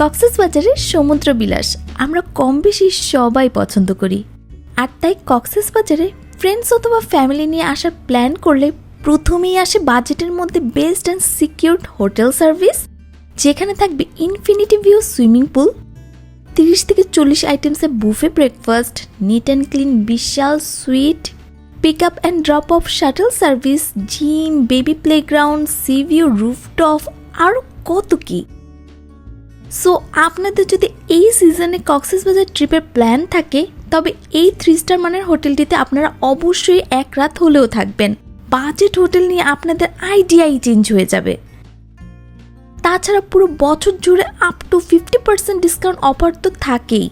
কক্সেস বাজারের সমুদ্র বিলাস আমরা কম বেশি সবাই পছন্দ করি। আর তাই কক্সেস বাজারে ফ্রেন্ডস অথবা ফ্যামিলি নিয়ে আসার প্ল্যান করলে প্রথমেই আসে বাজেটের মধ্যে best and secured hotel service যেখানে থাকবে ইনফিনিটি ভিউ সুইমিং পুল তিরিশ থেকে চল্লিশ আইটেমসের buffet breakfast neat and clean Vishal suite pick up and drop off shuttle service gym baby playground sea view rooftop আরও কত কী। সো আপনাদের যদি এই সিজনে কক্সেস বাজার ট্রিপের প্ল্যান থাকে, তবে এই থ্রি স্টার মানের হোটেলটিতে আপনারা অবশ্যই এক রাত হলেও থাকবেন। বাজেট হোটেল নিয়ে আপনাদের আইডিয়াই চেঞ্জ হয়ে যাবে। তাছাড়া পুরো বছর জুড়ে up to fifty percent discount offer তো থাকেই।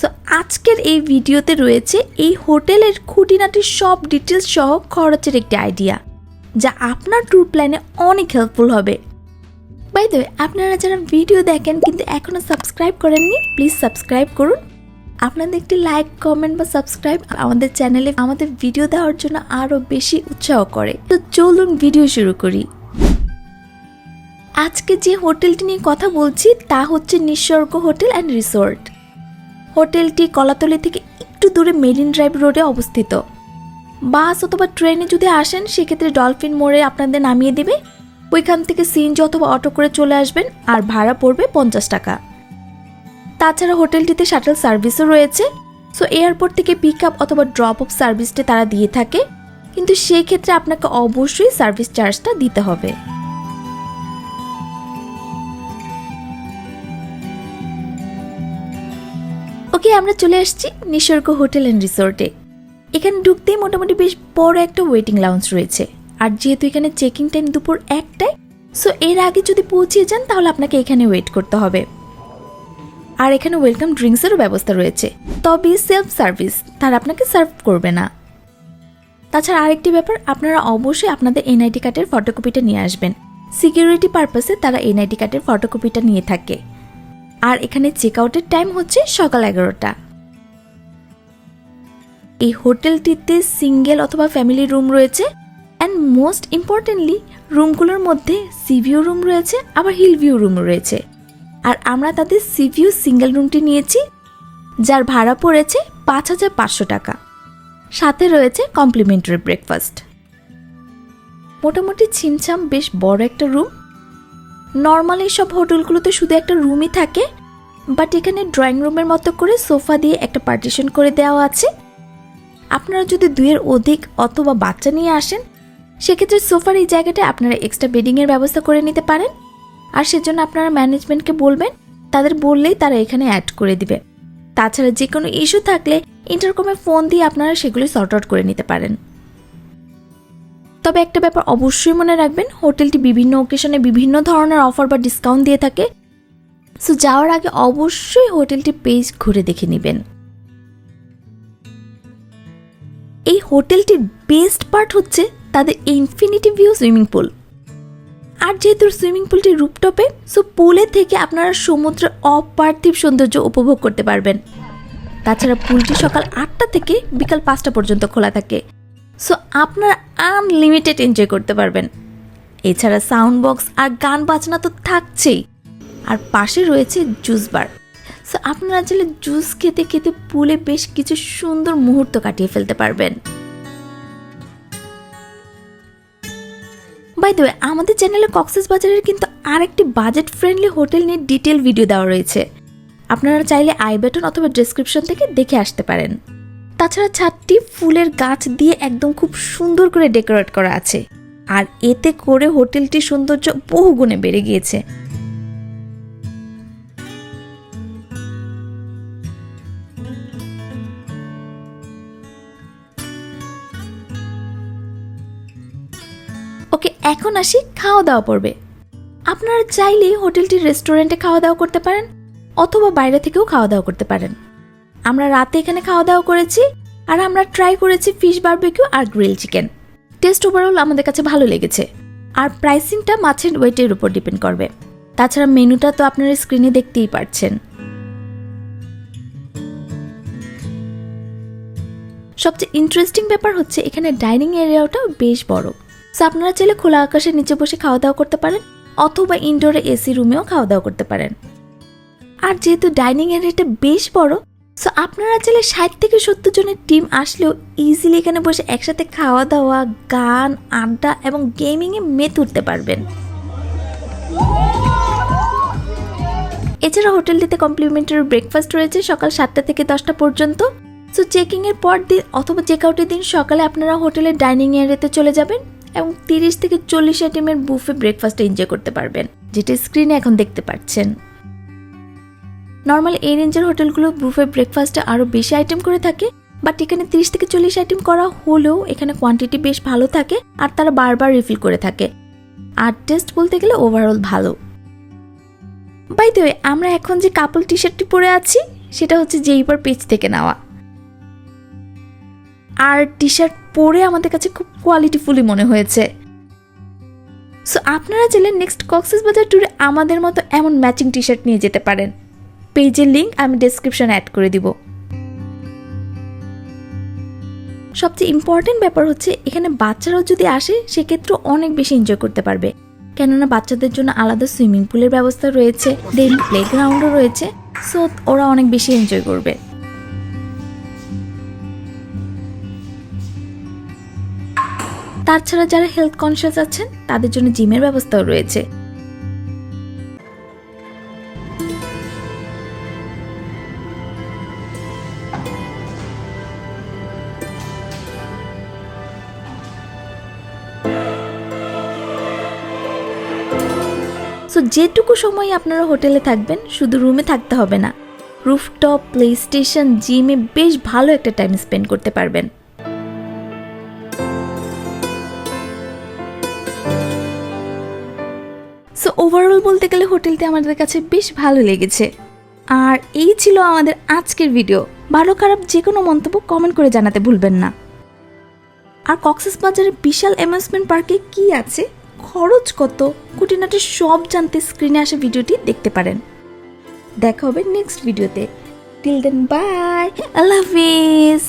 সো আজকের এই ভিডিওতে রয়েছে এই হোটেলের খুঁটিনাটির সব ডিটেলস সহ খরচের একটি আইডিয়া যা আপনার ট্যুর প্ল্যানে অনেক হেল্পফুল হবে। বাই দ্য আপনারা যারা ভিডিও দেখেন কিন্তু এখনও সাবস্ক্রাইব করেননি প্লিজ সাবস্ক্রাইব করুন। আপনাদের একটি লাইক কমেন্ট বা সাবস্ক্রাইব আমাদের চ্যানেলে আমাদের ভিডিও দেওয়ার জন্য আরও বেশি উৎসাহ করে। তো চলুন ভিডিও শুরু করি। আজকে যে হোটেলটি নিয়ে কথা বলছি, তা হচ্ছে নিঃস্বর্গ হোটেল অ্যান্ড রিসোর্ট হোটেলটি কলাতলি থেকে একটু দূরে মেরিন ড্রাইভ রোডে অবস্থিত। বাস অথবা ট্রেনে যদি আসেন, সেক্ষেত্রে ডলফিন মোড়ে আপনাদের নামিয়ে দেবে। ওইখান থেকে সিএনজি অথবা অটো করে চলে আসবেন, আর ভাড়া পড়বে পঞ্চাশ টাকা। তাছাড়া হোটেলটিতে শাটল সার্ভিসও রয়েছে। সো এয়ারপোর্ট থেকে পিক আপ অথবা ড্রপ অফ সার্ভিসটি তারা দিয়ে থাকে। কিন্তু সেই ক্ষেত্রে আপনাকে অবশ্যই সার্ভিস চার্জটা দিতে হবে। ওকে, আমরা চলে আসছি নিসর্গ হোটেল অ্যান্ড রিসোর্টে। এখানে ঢুকতেই মোটামুটি বেশ বড় একটা ওয়েটিং লাউঞ্জ রয়েছে। আর যেহেতু এখানে চেকিং টাইম দুপুর একটায় সো এর আগে যদি পৌঁছিয়ে যান, তাহলে আপনাকে এখানে ওয়েট করতে হবে। আর এখানে ওয়েলকাম ড্রিঙ্কসেরও ব্যবস্থা রয়েছে। তবে সেলফ সার্ভিস তারা আপনাকে সার্ভ করবে না। তাছাড়া আরেকটি ব্যাপার, আপনারা অবশ্যই আপনাদের এনআইডি কার্ডের ফটোকপিটা নিয়ে আসবেন। সিকিউরিটি পারপাসে তারা এনআইডি কার্ডের ফটোকপিটা নিয়ে থাকে। আর এখানে চেক আউটের টাইম হচ্ছে সকাল এগারোটা। এই হোটেলটিতে সিঙ্গেল অথবা ফ্যামিলি রুম রয়েছে। অ্যান্ড মোস্ট ইম্পর্টেন্টলি রুমগুলোর মধ্যে সিভিউ রুম রয়েছে, আবার হিল ভিউ রুম রয়েছে। আর আমরা তাদের সিভিউ সিঙ্গেল রুমটি নিয়েছি, যার ভাড়া পড়েছে পাঁচ হাজার পাঁচশো টাকা। সাথে রয়েছে কমপ্লিমেন্টারি ব্রেকফাস্ট মোটামুটি ছিমছাম বেশ বড় একটা রুম নর্মালি সব হোটেলগুলোতে শুধু একটা রুমই থাকে বাট এখানে ড্রয়িং রুমের মতো করে সোফা দিয়ে একটা পার্টিশন করে দেওয়া আছে। আপনারা যদি দুইয়ের অধিক অথবা বাচ্চা নিয়ে আসেন সেক্ষেত্রে সোফার এই জায়গাটা আপনারা এক্সট্রা বেডিংয়ের ব্যবস্থা করে নিতে পারেন। আর সেজন্য আপনারা ম্যানেজমেন্টকে বলবেন, তাদের বললেই তারা এখানে অ্যাড করে দিবে। তাছাড়া যে কোনো ইস্যু থাকলে ইন্টারকমে ফোন দিয়ে আপনারা সেগুলি সর্ট আউট করে নিতে পারেন। তবে একটা ব্যাপার অবশ্যই মনে রাখবেন, হোটেলটি বিভিন্ন ওকেশনে বিভিন্ন ধরনের অফার বা ডিসকাউন্ট দিয়ে থাকে। সো যাওয়ার আগে অবশ্যই হোটেলটি পেজ ঘুরে দেখে নেবেন। এই হোটেলটির বেস্ট পার্ট হচ্ছে তাদের ইনফিনিটি ভিউ সুইমিং পুল আর যেহেতু সুইমিং পুলটি রুপটপে সো পুলে থেকে আপনারা সমুদ্রের অপার্থিব সৌন্দর্য উপভোগ করতে পারবেন। তাছাড়া পুলটি সকাল আটটা থেকে বিকাল পাঁচটা পর্যন্ত খোলা থাকে। সো আপনারা আনলিমিটেড এনজয় করতে পারবেন। এছাড়া সাউন্ড বক্স আর গান বাজনা তো থাকছেই। আর পাশে রয়েছে জুস বার সো আপনারা চাইলে জুস খেতে খেতে পুলে বেশ কিছু সুন্দর মুহূর্ত কাটিয়ে ফেলতে পারবেন। বাই দ্য আমাদের চ্যানেলে কক্সেস বাজারের কিন্তু আরেকটি বাজেট ফ্রেন্ডলি হোটেল নিয়ে ডিটেল ভিডিও দেওয়া রয়েছে। আপনারা চাইলে আই বেটন অথবা ডিসক্রিপশন থেকে দেখে আসতে পারেন। তাছাড়া ছাদটি ফুলের গাছ দিয়ে একদম খুব সুন্দর করে ডেকোরেট করা আছে। আর এতে করে হোটেলটির সৌন্দর্য বহু গুণে বেড়ে গিয়েছে। ওকে এখন আসি খাওয়া দাওয়া পড়বে আপনারা চাইলে হোটেলটির রেস্টুরেন্টে খাওয়া দাওয়া করতে পারেন, অথবা বাইরে থেকেও খাওয়া দাওয়া করতে পারেন। আমরা রাতে এখানে খাওয়া দাওয়া করেছি, আর আমরা ট্রাই করেছি ফিশ বারবেকিউ আর গ্রিল চিকেন। টেস্ট ওভারঅল আমাদের কাছে ভালো লেগেছে, আর প্রাইসিংটা মাছের ওয়েটের উপর ডিপেন্ড করবে। তাছাড়া মেনুটা তো আপনারা স্ক্রিনে দেখতেই পারছেন। সবচেয়ে ইন্টারেস্টিং ব্যাপার হচ্ছে এখানে ডাইনিং এরিয়াটাও বেশ বড়। সো আপনারা চাইলে খোলা আকাশের নিচে বসে খাওয়া দাওয়া করতে পারেন, অথবা ইনডোরে এসি রুমেও খাওয়া দাওয়া করতে পারেন। আর যেহেতু ডাইনিং এরিয়াটা বেশ বড় সো আপনারা চাইলে ষাট থেকে সত্তর জনের টিম আসলেও ইজিলি এখানে বসে একসাথে খাওয়া দাওয়া গান, আড্ডা এবং গেমিংয়ে মেতে উঠতে পারবেন। এছাড়া হোটেলটিতে কমপ্লিমেন্টারি ব্রেকফাস্ট রয়েছে সকাল সাতটা থেকে দশটা পর্যন্ত। সো চেকিংয়ের পর দিন অথবা চেক আউটের দিন সকালে আপনারা হোটেলের ডাইনিং এরিয়াতে চলে যাবেন। এবং তিরিশ থেকে চল্লিশ আইটেমের বুফে ব্রেকফাস্ট এনজয় করতে পারবেন, যেটা স্ক্রিনে এখন দেখতে পাচ্ছেন। নর্মাল এই রেঞ্জের হোটেলগুলো বুফে ব্রেকফাস্টে আরও বেশি আইটেম করে থাকে বাট এখানে তিরিশ থেকে চল্লিশ আইটেম করা হলেও এখানে কোয়ান্টিটি বেশ ভালো থাকে, আর তারা বারবার রিফিল করে থাকে। আর টেস্ট বলতে গেলে ওভারঅল ভালো। বাই ওয়ে আমরা এখন যে কাপল টি শার্টটি পরে আছি, সেটা হচ্ছে জেইপার পেজ থেকে নেওয়া। আর টি শার্ট পরে আমাদের কাছে খুব কোয়ালিটিফুলি মনে হয়েছে। সো আপনারা চাইলে নেক্সট কক্সেস বাজার ট্যুরে আমাদের মতো এমন ম্যাচিং টি শার্ট নিয়ে যেতে পারেন। পেজের লিঙ্ক আমি ডেসক্রিপশন অ্যাড করে দিব। সবচেয়ে ইম্পর্টেন্ট ব্যাপার হচ্ছে, এখানে বাচ্চারাও যদি আসে সেক্ষেত্রে অনেক বেশি এনজয় করতে পারবে। কেননা বাচ্চাদের জন্য আলাদা সুইমিং পুলের ব্যবস্থা রয়েছে দেন প্লেগ্রাউন্ডও রয়েছে সো ওরা অনেক বেশি এনজয় করবে। তাছাড়া যারা হেলথ কনসিয়াস আছেন, তাদের জন্য জিমের ব্যবস্থাও রয়েছে। সো যেটুকু সময় আপনারা হোটেলে থাকবেন, শুধু রুমে থাকতে হবে না। রুফটপ প্লে স্টেশন জিমে বেশ ভালো একটা টাইম স্পেন্ড করতে পারবেন। ওভারঅল বলতে গেলে হোটেলটি আমাদের কাছে বেশ ভালো লেগেছে। আর এই ছিল আমাদের আজকের ভিডিও ভালো খারাপ যে কোনো মন্তব্য কমেন্ট করে জানাতে ভুলবেন না। আর কক্সেস বাজারের বিশাল অ্যামিউজমেন্ট পার্কে কি আছে? খরচ কত? খুঁটিনাটি সব জানতে স্ক্রিনে আসা ভিডিওটি দেখতে পারেন। দেখা হবে নেক্সট ভিডিওতে till then by Allah Hafiz!